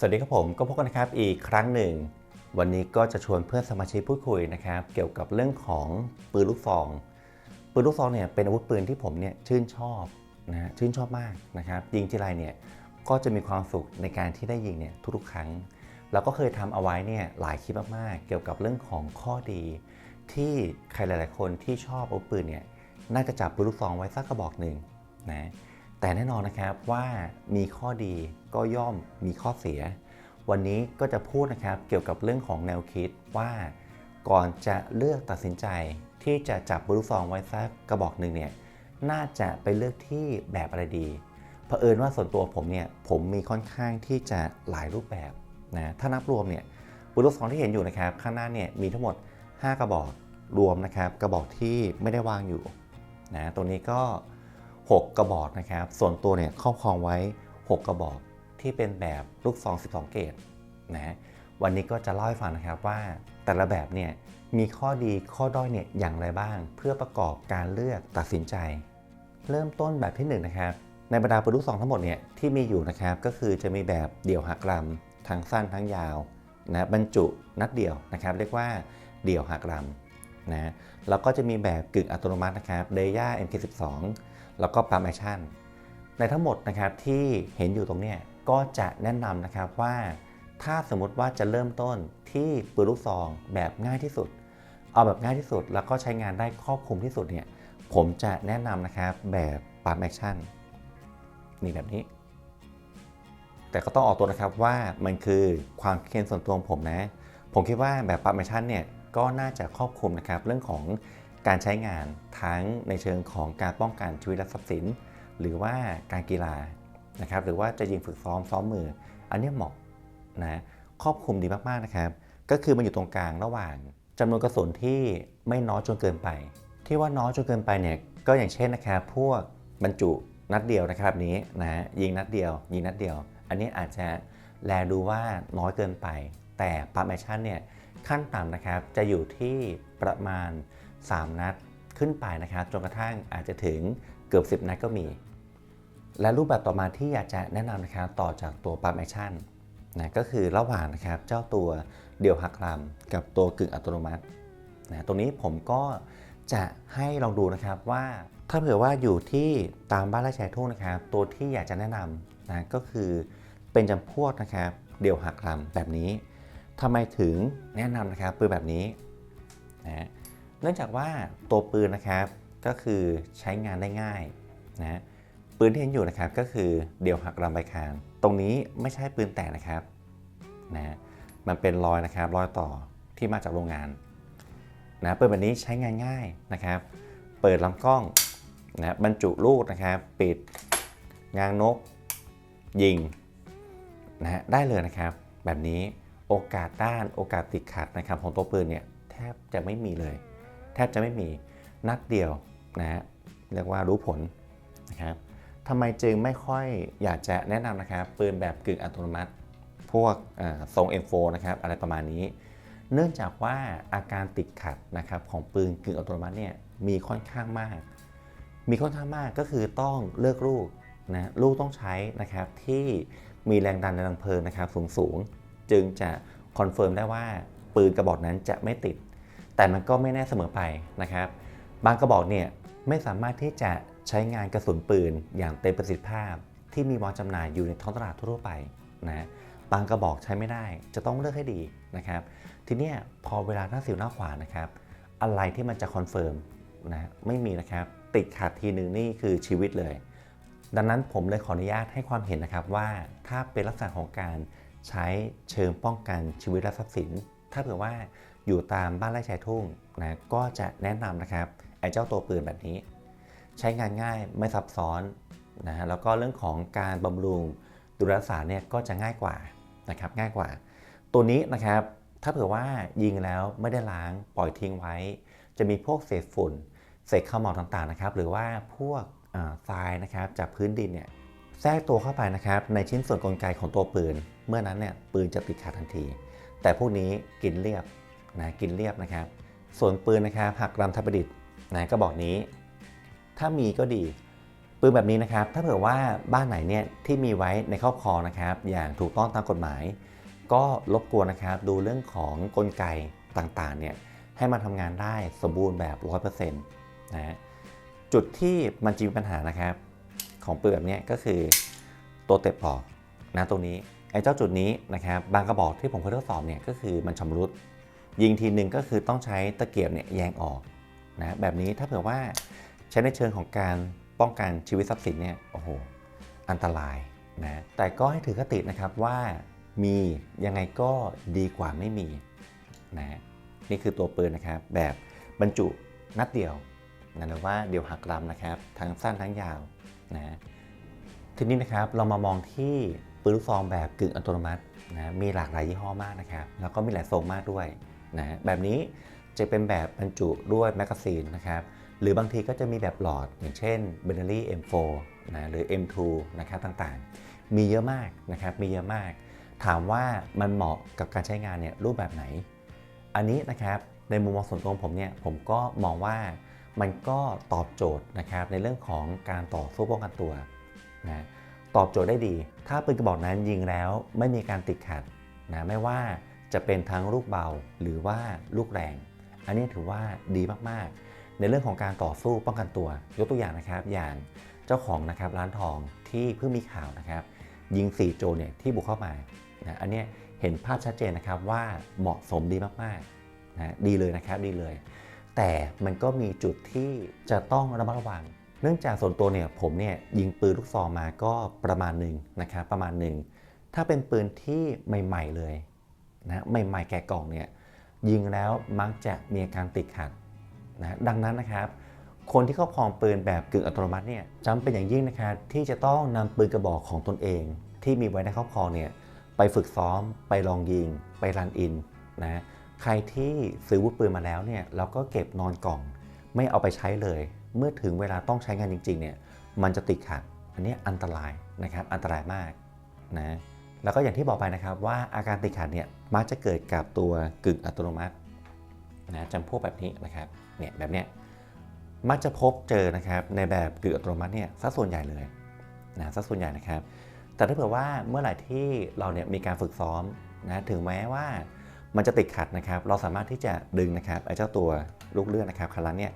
สวัสดีครับผมก็พบกันนะครับอีกครั้งหนึ่ง วันนี้ก็จะชวนเพื่อนสมาชิกพูดคุยนะครับ เกี่ยวกับเรื่องของปืนลูกซอง ปืนลูกซองเนี่ยเป็นอาวุธปืนที่ผมเนี่ยชื่นชอบนะชื่นชอบมากนะครับยิงทีไรเนี่ยก็จะมีความสุขในการที่ได้ยิงเนี่ยทุกๆครั้งเราก็เคยทำเอาไว้เนี่ยหลายคลิปมากๆ เกี่ยวกับเรื่องของข้อดี ที่ใครหลาย ๆ คนที่ชอบอาวุธปืนเนี่ยน่าจะจับปืนลูกซองไว้สักกระบอกหนึ่งนะแต่แน่นอนนะครับว่ามีข้อดี ก็ย่อมมีข้อเสีย วันนี้ก็จะพูดนะครับเกี่ยวกับเรื่องของแนวคิดว่าก่อนจะเลือกตัดสินใจที่จะจับปืนลูกซองไว้สักกระบอกหนึ่งเนี่ยน่าจะไปเลือกที่แบบอะไรดีเผอิญว่าส่วนตัวผมเนี่ยผมมีค่อนข้างที่จะหลายรูปแบบนะถ้านับรวมเนี่ยปืนลูกซองที่เห็นอยู่นะครับข้างหน้าเนี่ยมีทั้งหมด 5 กระบอกรวมนะครับกระบอกที่ไม่ได้วางอยู่นะตัวนี้ก็ 6 กระบอกนะครับ ส่วนตัวเนี่ยครอบครองไว้ 6 กระบอก ที่เป็นแบบลูกซอง 12 เกตนะวันนี้ก็จะเล่าให้ฟังนะครับว่าแต่ละแบบเนี่ยมีข้อดีข้อด้อยเนี่ยอย่างไรบ้าง เพื่อประกอบการเลือกตัดสินใจ เริ่มต้นแบบที่1นงนะครับในบรรดาปืนลูกซองทั้งหมดเนี่ยที่มีอยู่นะครับก็คือจะมีแบบเดี่ยวหักลำทั้งสั้นทั้งยาวนะบรรจุนัดเดี่ยวนะครับ เรียกว่าเดี่ยวหักลำนะแล้วก็จะมีแบบกึ่งอัตโนมัตินะครับเดย่า MK12 แล้วก็ปั๊มแอคชั่นในทั้งหมดนะครับที่เห็นอยู่ตรงเนี้ย ก็จะแนะนำนะครับว่า ถ้าสมมติว่าจะเริ่มต้นที่ปืนลูกซองแบบง่ายที่สุด เอาแบบง่ายที่สุดแล้วก็ใช้งานได้ครอบคลุมที่สุดเนี่ยผมจะแนะนำนะครับแบบปั๊มแอคชั่นนี่แบบนี้ แต่ก็ต้องออกตัวนะครับว่ามันคือความคิดเห็นส่วนตัวของผมนะ ผมคิดว่าแบบปั๊มแอคชั่นเนี่ยก็น่าจะครอบคลุมนะครับเรื่องของการใช้งานทั้งในเชิงของการป้องกันชีวิตและทรัพย์สิน หรือว่าการกีฬา นะครับหรือว่าจะยิงฝึกซ้อมซ้อมมือ อันนี้เหมาะนะครอบคลุมดีมากๆนะครับ ก็คือมันอยู่ตรงกลางระหว่างจำนวนกระสุนที่ไม่น้อยจนเกินไป ที่ว่าน้อยจนเกินไปเนี่ยก็อย่างเช่นนะครับพวกบรรจุนัดเดียวนะครับนี้นะยิงนัดเดียว ยิงนัดเดียว อันนี้อาจจะแลดูว่าน้อยเกินไป แต่ปั๊มแอคชั่นเนี่ยขั้นต่ำนะครับจะอยู่ที่ประมาณ 3 นัดขึ้นไปนะครับจนกระทั่งอาจจะถึงเกือบ 10 นัดก็มี และรูปแบบต่อมาที่อยากจะแนะนำนะครับต่อจากตัวปั๊มแอคชั่นนะก็คือระหว่างนะครับเจ้าตัวเดี่ยวหักลำกับตัวกึ่งอัตโนมัตินะตรงนี้ผมก็จะให้ลองดูนะครับว่าถ้าเผื่อว่าอยู่ที่ตามบ้านไร่ชายทุ่งนะครับ ตัวที่อยากจะแนะนำนะก็คือเป็นจำพวกนะครับเดี่ยวหักลำแบบนี้ทำไมถึงแนะนำนะครับปืนแบบนี้นะเนื่องจากว่าตัวปืนนะครับก็คือใช้งานได้ง่ายนะ ปืนที่เห็นอยู่นะครับก็คือเดี่ยวหักลำใบคาง ตรงนี้ไม่ใช่ปืนแต่นะครับนะมันเป็นรอยนะครับรอยต่อที่มาจากโรงงานนะปืนแบบนี้ใช้งานง่ายนะครับ เปิดลำกล้องนะบรรจุลูกนะครับปิดงางนก ยิงนะฮะได้เลยนะครับ แบบนี้โอกาสด้านโอกาสติดขัดนะครับของตัวปืนเนี่ยแทบจะไม่มีเลย แทบจะไม่มีนัดเดียวนะฮะเรียกว่ารู้ผลนะครับ ทำไมจึงไม่ค่อยอยากจะแนะนำนะครับปืนแบบกึ่งอัตโนมัติ พวกอ่าทรง M4 นะครับอะไรประมาณนี้ เนื่องจากว่าอาการติดขัดนะครับของปืนกึ่งอัตโนมัติเนี่ยมีค่อนข้างมาก มีค่อนข้างมากก็คือต้องเลือกลูกนะลูกต้องใช้นะครับที่มีแรงดันในรังเพลิงนะครับสูงสูงจึงจะคอนเฟิร์มได้ว่าปืนกระบอกนั้นจะไม่ติด แต่มันก็ไม่แน่เสมอไปนะครับ บางกระบอกเนี่ยไม่สามารถที่จะ ใช้งานกระสุนปืนอย่างเต็มประสิทธิภาพ ที่มีวางจำหน่ายอยู่ในท้องตลาดทั่วไปนะบางกระบอกใช้ไม่ได้จะต้องเลือกให้ดีนะครับ ทีนี้พอเวลาหน้าสิวหน้าขวานะครับ อะไรที่มันจะคอนเฟิร์มนะไม่มีนะครับ ติดขัดทีหนึ่งนี่คือชีวิตเลย ดังนั้นผมเลยขออนุญาตให้ความเห็นนะครับว่าถ้าเป็นลักษณะของการใช้เชิงป้องกันชีวิตและทรัพย์สิน ถ้าเผื่อว่าอยู่ตามบ้านไร่ชายทุ่งนะก็จะแนะนำนะครับไอ้เจ้าตัวปืนแบบนี้ ใช้งานง่ายไม่ซับซ้อนนะฮะแล้วก็เรื่องของการบำรุงดูแลรักษาเนี่ยก็จะง่ายกว่านะครับง่ายกว่า ตัวนี้นะครับถ้าเผื่อว่ายิงแล้วไม่ได้ล้างปล่อยทิ้งไว้ จะมีพวกเศษฝุ่น เศษข้าวหมอกต่างๆนะครับ หรือว่าพวกอ่าทรายนะครับจากพื้นดินเนี่ยแทรกตัวเข้าไปนะครับในชิ้นส่วนกลไกของตัวปืน เมื่อนั้นเนี่ยปืนจะติดขาดทันที แต่พวกนี้กินเรียบนะกินเรียบนะครับ ส่วนปืนนะครับหักลำทับประดิษฐ์นะก็บอกนี้ ถ้ามีก็ดีปืนแบบนี้นะครับ ถ้าเผื่อว่าบ้านไหนเนี่ยที่มีไว้ในครอบครองนะครับ อย่างถูกต้องตามกฎหมาย ก็รบกวนนะครับ ดูเรื่องของกลไกต่างๆเนี่ยให้มันทำงานได้สมบูรณ์แบบ 100%นะจุดที่มันจะมีปัญหานะครับ ของปืนแบบนี้ก็คือตัวเต็บปอกนะตรงนี้ไอ้เจ้าจุดนี้นะครับบางกระบอกที่ผมเคยทดสอบเนี่ยก็คือมันชำรุด ยิงทีหนึ่งก็คือต้องใช้ตะเกียบเนี่ยแยงออกนะแบบนี้ถ้าเผื่อว่า ใช้ในเชิงของการป้องกันชีวิตทรัพย์สินเนี่ยโอ้โหอันตรายนะแต่ก็ให้ถือคตินะครับว่ามียังไงก็ดีกว่าไม่มีนะนี่คือตัวปืนนะครับ แบบบรรจุนัดเดียวนะหรือว่าเดี่ยวหักลำนะครับ ทั้งสั้นทั้งยาวนะทีนี้นะครับเรามามองที่ปืนลูกซองแบบกึ่งอัตโนมัตินะมีหลากหลายยี่ห้อมากนะครับ แล้วก็มีหลายทรงมากด้วยนะแบบนี้จะเป็นแบบบรรจุด้วยแมกกาซีนนะครับ หรือบางทีก็จะมีแบบหลอด อย่างเช่น b e n e l y M4 นะหรือ M2 นะครับต่างๆ มีเยอะมากนะครับมีเยอะมาก ถามว่ามันเหมาะกับการใช้งานเนี่ยรูปแบบไหน อันนี้นะครับในมุมมองส่วนตัวของผมเนี่ยผมก็มองว่ามันก็ตอบโจทย์นะครับในเรื่องของการต่อสู้ป้องกันตัวนะตอบโจทย์ได้ดี ถ้าปืนกระบอกนั้นยิงแล้วไม่มีการติดขัดนะไม่ว่าจะเป็นทั้งลูกเบาหรือว่าลูกแรง อันนี้ถือว่าดีมากๆ ในเรื่องของการต่อสู้ป้องกันตัว ยกตัวอย่างนะครับ อย่างเจ้าของนะครับร้านทองที่เพิ่งมีข่าวนะครับ ยิง4โจเนี่ยที่บุกเข้ามานะอันนี้เห็นภาพชัดเจนนะครับว่าเหมาะสมดีมากๆนะดีเลยนะครับดีเลย แต่มันก็มีจุดที่จะต้องระมัดระวัง เนื่องจากส่วนตัวเนี่ยผมเนี่ยยิงปืนลูกซองมาก็ประมาณหนึ่งนะครับประมาณหนึ่งถ้าเป็นปืนที่ใหม่ ๆเลยนะใหม่ ๆ แกะกล่องเนี่ยยิงแล้วมักจะมีอาการติดขัด นะดังนั้นนะครับคนที่ครอบครองปืนแบบกึ่งอัตโนมัติเนี่ยจำเป็นอย่างยิ่งนะครับที่จะต้องนำปืนกระบอกของตนเอง ที่มีไว้ในครอบครองเนี่ยไปฝึกซ้อม ไปลองยิง ไปรันอินนะใครที่ซื้อวุธปืนมาแล้วเนี่ยเราก็เก็บนอนกล่อง ไม่เอาไปใช้เลย เมื่อถึงเวลาต้องใช้งานจริงๆเนี่ยมันจะติดขัดอันนี้อันตรายนะครับอันตรายมากนะแล้วก็อย่างที่บอกไปนะครับว่าอาการติดขัดเนี่ยมักจะเกิดกับตัวกึ่งอัตโนมัติ นะจำพวกแบบนี้นะครับเนี่ยแบบเนี้ยมักจะพบเจอนะครับในแบบกึ่งอัตโนมัติเนี่ยสัส่วนใหญ่เลยนะสัส่วนใหญ่นะครับ แต่ถ้าเผื่อว่าเมื่อไหร่ที่เราเนี่ยมีการฝึกซ้อมนะถึงแม้ว่ามันจะติดขัดนะครับ เราสามารถที่จะดึงนะครับไอ้เจ้าตัวลูกเลือดนะครับครั้งเนี่ย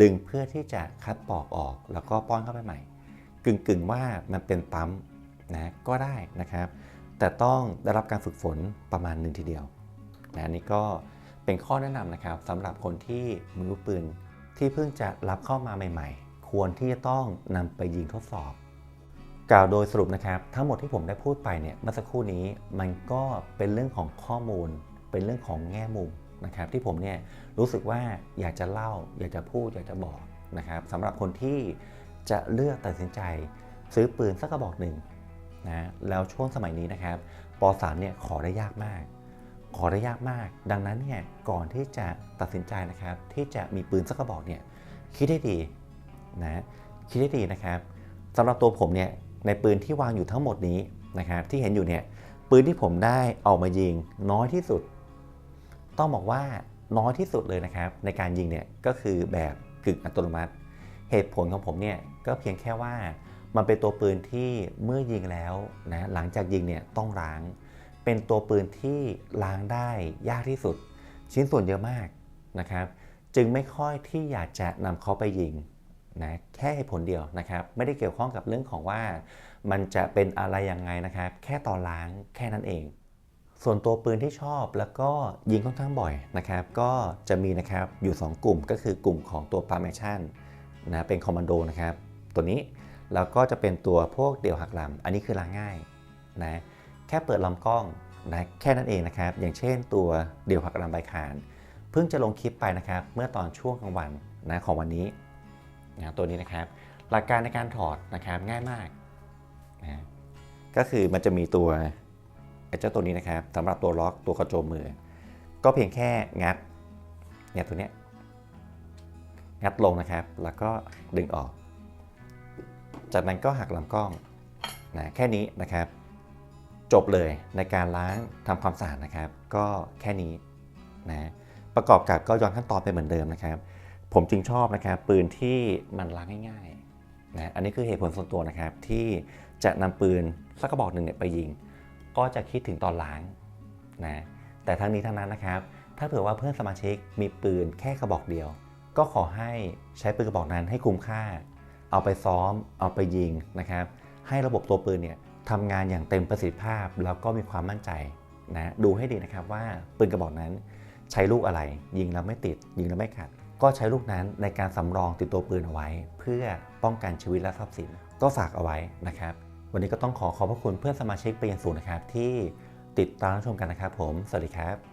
ดึงเพื่อที่จะคัดปอกออกแล้วก็ป้อนเข้าไปใหม่ กึ่งกึ่งๆว่ามันเป็นปั๊มนะก็ได้นะครับ แต่ต้องได้รับการฝึกฝนประมาณหนึ่งทีเดียวนะนนี้ก็ เป็นข้อแนะนำนะครับสำหรับคนที่มือปืนที่เพิ่งจะรับเข้ามาใหม่ ๆ ควรที่จะต้องนำไปยิงทดสอบ กล่าวโดยสรุปนะครับ ทั้งหมดที่ผมได้พูดไปเนี่ยเมื่อสักครู่นี้มันก็เป็นเรื่องของข้อมูล เป็นเรื่องของแง่มุมนะครับ ที่ผมเนี่ยรู้สึกว่าอยากจะเล่า อยากจะพูดอยากจะบอกนะครับสำหรับคนที่จะเลือกตัดสินใจ ซื้อปืนสักกระบอกหนึ่งนะแล้วช่วงสมัยนี้นะครับป .3 เนี่ยขอได้ยากมาก ขอได้ยากมาก ดังนั้นเนี่ยก่อนที่จะตัดสินใจนะครับ ที่จะมีปืนสักกระบอกเนี่ยคิดให้ดีนะคิดให้ดีนะครับสำหรับตัวผมเนี่ยในปืนที่วางอยู่ทั้งหมดนี้นะครับที่เห็นอยู่เนี่ยปืนที่ผมได้ออกมายิงน้อยที่สุด ต้องบอกว่าน้อยที่สุดเลยนะครับ ในการยิงเนี่ยก็คือแบบกึ่งอัตโนมัติ เหตุผลของผมเนี่ยก็เพียงแค่ว่ามันเป็นตัวปืนที่เมื่อยิงแล้วนะหลังจากยิงเนี่ยต้องล้าง เป็นตัวปืนที่ล้างได้ยากที่สุด ชิ้นส่วนเยอะมากนะครับ จึงไม่ค่อยที่อยากจะนำเขาไปยิงนะแค่เหตุผลเดียวนะครับ ไม่ได้เกี่ยวข้องกับเรื่องของว่ามันจะเป็นอะไรยังไงนะครับ แค่ต่อล้างแค่นั้นเอง ส่วนตัวปืนที่ชอบแล้วก็ยิงค่อนข้างบ่อยนะครับ ก็จะมีนะครับอยู่ 2 กลุ่มก็คือกลุ่มของตัวปาร์เมชั่นนะเป็นคอมมานโดนะครับ ตัวนี้แล้วก็จะเป็นตัวพวกเดี่ยวหักลำอันนี้คือล้างง่ายนะ ค่เปิดลำกล้องนะแค่นั้นเองนะครับ อย่างเช่นตัวเดี่ยวหักลำใบขานเพิ่งจะลงคลิปไปนะครับ เมื่อตอนช่วงกลางวันนะของวันนี้นะตัวนี้นะครับ หลักการในการถอดนะครับง่ายมากนะก็คือมันจะมีตัวไอ้เจ้าตัวนี้นะครับสำหรับตัวล็อกตัวกระโจมมือ ก็เพียงแค่งัดเนี่ยตัวเนี้ยงัดลงนะครับ แล้วก็ดึงออก จากนั้นก็หักลำกล้องนะแค่นี้นะครับ จบเลยในการล้างทำความสะอาดนะครับ ก็แค่นี้นะประกอบกับก็ย้อนขั้นตอนไปเหมือนเดิมนะครับ ผมจึงชอบนะครับปืนที่มันล้างง่ายๆนะอันนี้คือเหตุผลส่วนตัวนะครับ ที่จะนำปืนสักกระบอกหนึ่งเนี่ยไปยิง ก็จะคิดถึงตอนล้างนะแต่ทั้งนี้ทั้งนั้นนะครับ ถ้าเผื่อว่าเพื่อนสมาชิกมีปืนแค่กระบอกเดียว ก็ขอให้ใช้ปืนกระบอกนั้นให้คุ้มค่า เอาไปซ้อม เอาไปยิงนะครับ ให้ระบบตัวปืนเนี่ย ทำงานอย่างเต็มประสิทธิภาพ แล้วก็มีความมั่นใจนะดูให้ดีนะครับว่าปืนกระบอกนั้นใช้ลูกอะไร ยิงแล้วไม่ติด ยิงแล้วไม่ขัดก็ใช้ลูกนั้นในการสำรองติดตัวปืนเอาไว้ เพื่อป้องกันชีวิตและทรัพย์สิน ก็ฝากเอาไว้นะครับ วันนี้ก็ต้องขอขอบพระคุณเพื่อนสมาชิกเปยังสูงนะครับ ที่ติดตามรับชมกันนะครับผม สวัสดีครับ